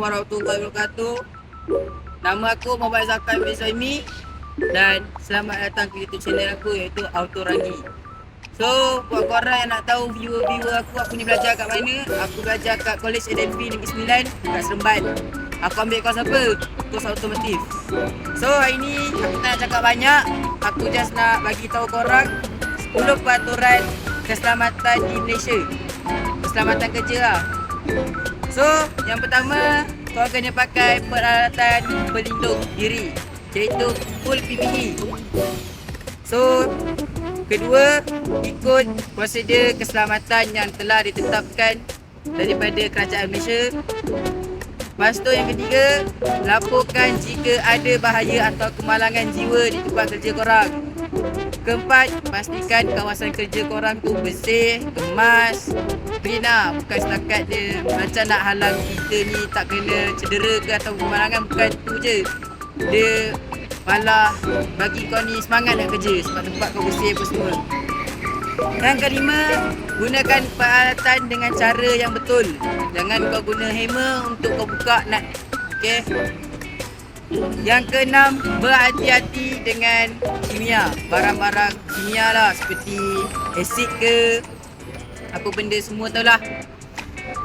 warahmatullahi wabarakatuh. Nama aku Muhammad Zakai bin Saimi dan selamat datang ke YouTube channel aku iaitu Auto Rangi. So, buat korang yang nak tahu viewer-viewer aku, aku ni belajar kat mana? Aku belajar kat College NLP Negeri Sembilan kat Seremban. Aku ambil kos apa? Kos automotif. So, hari ni aku tak nak cakap banyak. Aku just nak bagi tahu korang 10 peraturan keselamatan di Malaysia. Keselamatan kerja lah. So, yang pertama, kau kena pakai peralatan pelindung diri iaitu full PPE. So, kedua, ikut prosedur keselamatan yang telah ditetapkan daripada kerajaan Malaysia. Lepas tu yang ketiga, laporkan jika ada bahaya atau kemalangan jiwa di tempat kerja korang. Keempat, pastikan kawasan kerja korang tu bersih, kemas, clean lah. Bukan setakat dia macam nak halang kita ni tak kena cedera ke atau kemalangan. Bukan tu je. Dia malah bagi kau ni semangat nak kerja sebab tempat kau bersih apa semua. Yang kelima, gunakan peralatan dengan cara yang betul. Jangan kau guna hammer untuk kau buka nut. Okey. Yang keenam, berhati-hati dengan kimia. Barang-barang kimia lah seperti asid ke, apa benda semua tu lah.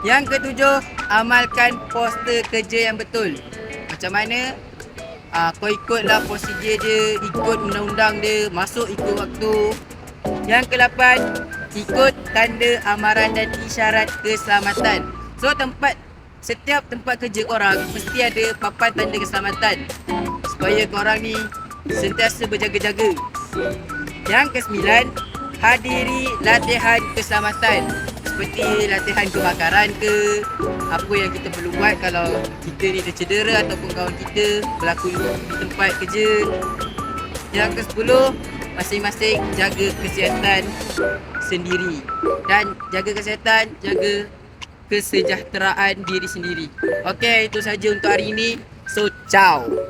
Yang ketujuh, amalkan poster kerja yang betul. Macam mana? Ah, kau ikutlah prosedur dia, ikut undang-undang dia, masuk ikut waktu. Yang ke-8, ikut tanda amaran dan isyarat keselamatan. So tempat setiap tempat kerja korang mesti ada papan tanda keselamatan supaya korang ni sentiasa berjaga-jaga. Yang ke-9, hadiri latihan keselamatan seperti latihan kebakaran ke apa yang kita perlu buat kalau kita ni tercedera ataupun kawan kita berlaku di tempat kerja. Yang ke-10, masing-masing jaga kesihatan sendiri dan jaga kesihatan, jaga kesejahteraan diri sendiri. Okey, itu saja untuk hari ini. So, ciao.